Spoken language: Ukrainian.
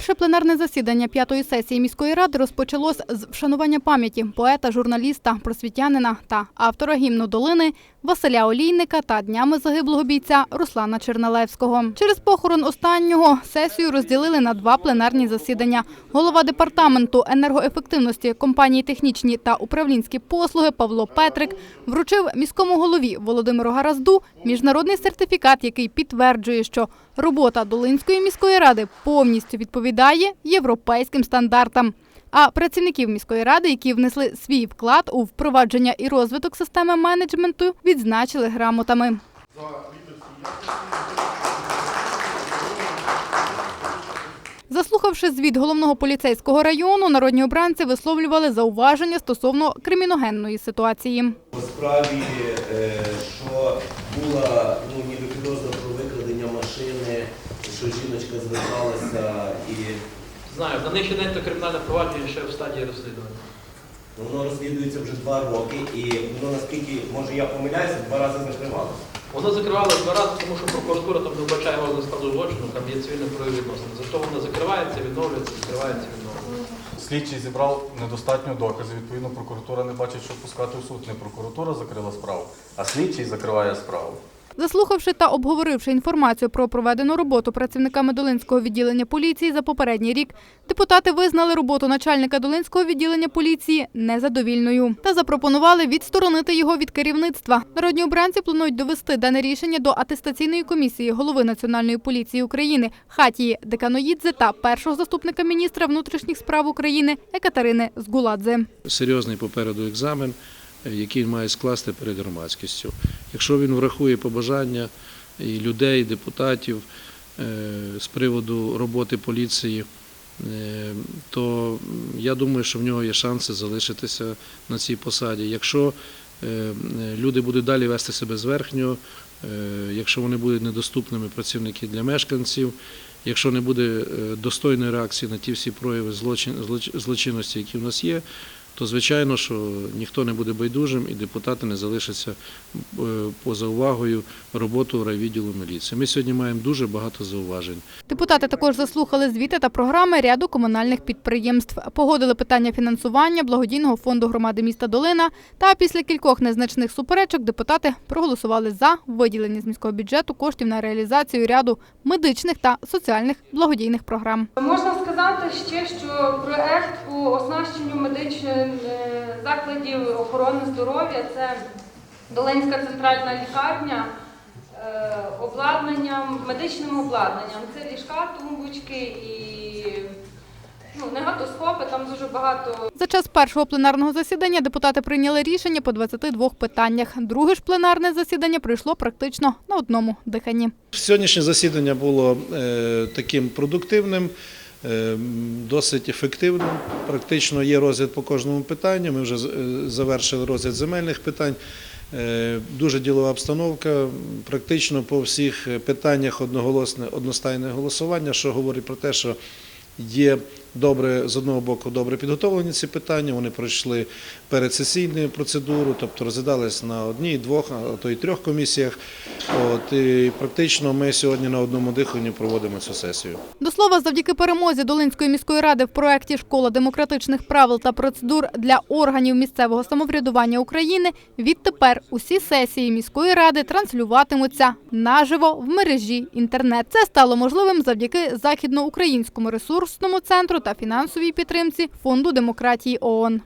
Перше пленарне засідання п'ятої сесії міської ради розпочалось з вшанування пам'яті поета, журналіста, просвітянина та автора гімну долини Василя Олійника та днями загиблого бійця Руслана Черналевського. Через похорон останнього сесію розділили на два пленарні засідання. Голова департаменту енергоефективності компанії технічні та управлінські послуги Павло Петрик вручив міському голові Володимиру Гаразду міжнародний сертифікат, який підтверджує, що робота Долинської міської ради повністю відповідає європейським стандартам. А працівників міської ради, які внесли свій вклад у впровадження і розвиток системи менеджменту, відзначили грамотами. Заслухавши звіт головного поліцейського району, народні обранці висловлювали зауваження стосовно криміногенної ситуації. По справі, е, що була ну, ніби підозра про викрадення машини, що жіночка зверталася Знаю, на день то кримінальне провадження ще в стадії розслідування. воно розслідується вже два роки, і воно наскільки, може я помиляюся, два рази закривалося. Воно закривалося два рази, тому що прокуратура там не вбачає розгляд складу злочину, там є цивільне правові відносини. Зато воно закривається, відновлюється, закривається, відновлюється. Слідчий зібрав недостатньо доказів. Відповідно, прокуратура не бачить, що пускати в суд. Не прокуратура закрила справу, а слідчий закриває справу. Заслухавши та обговоривши інформацію про проведену роботу працівниками Долинського відділення поліції за попередній рік, депутати визнали роботу начальника Долинського відділення поліції незадовільною та запропонували відсторонити його від керівництва. Народні обранці планують довести дане рішення до атестаційної комісії голови Національної поліції України Хатії Деканоїдзе та першого заступника міністра внутрішніх справ України Екатерини Згуладзе. серйозний попереду екзамен, який має скласти перед громадськістю. Якщо він врахує побажання і людей, депутатів е, з приводу роботи поліції, е, то я думаю, що в нього є шанси залишитися на цій посаді. Якщо е, люди будуть далі вести себе зверхньо, якщо вони будуть недоступними працівники для мешканців, якщо не буде достойної реакції на ті всі прояви злочин, злочинності, які в нас є, то звичайно, що ніхто не буде байдужим і депутати не залишаться е, поза увагою роботу райвідділу міліції. Ми сьогодні маємо дуже багато зауважень. Депутати також заслухали звіти та програми ряду комунальних підприємств, погодили питання фінансування благодійного фонду громади міста Долина. Та після кількох незначних суперечок депутати проголосували за виділення з міського бюджету коштів на реалізацію ряду медичних та соціальних благодійних програм. Можна сказати ще, що проект по оснащенню медичних е, закладів охорони здоров'я це Долинська центральна лікарня е, обладнанням, медичним обладнанням. Це ліжка, тумбочки і ну, негатоскопи, там дуже багато За час першого пленарного засідання депутати прийняли рішення по 22 питаннях. Друге ж пленарне засідання пройшло практично на одному диханні. Сьогоднішнє засідання було е, таким продуктивним, е, досить ефективним. Практично є розгляд по кожному питанню. Ми вже е, завершили розгляд земельних питань. Е, Дуже ділова обстановка. Практично по всіх питаннях одноголосне одностайне голосування, що говорить про те, що є добре з одного боку добре підготовлені ці питання. Вони пройшли передсесійну процедуру, тобто розглядались на одній, двох, а то й трьох комісіях. От і практично ми сьогодні на одному диханні проводимо цю сесію. До слова, завдяки перемозі Долинської міської ради в проєкті Школа демократичних правил та процедур для органів місцевого самоврядування України відтепер усі сесії міської ради транслюватимуться наживо в мережі інтернет. Це стало можливим завдяки західноукраїнському ресурсному центру та фінансовій підтримці Фонду демократії ООН.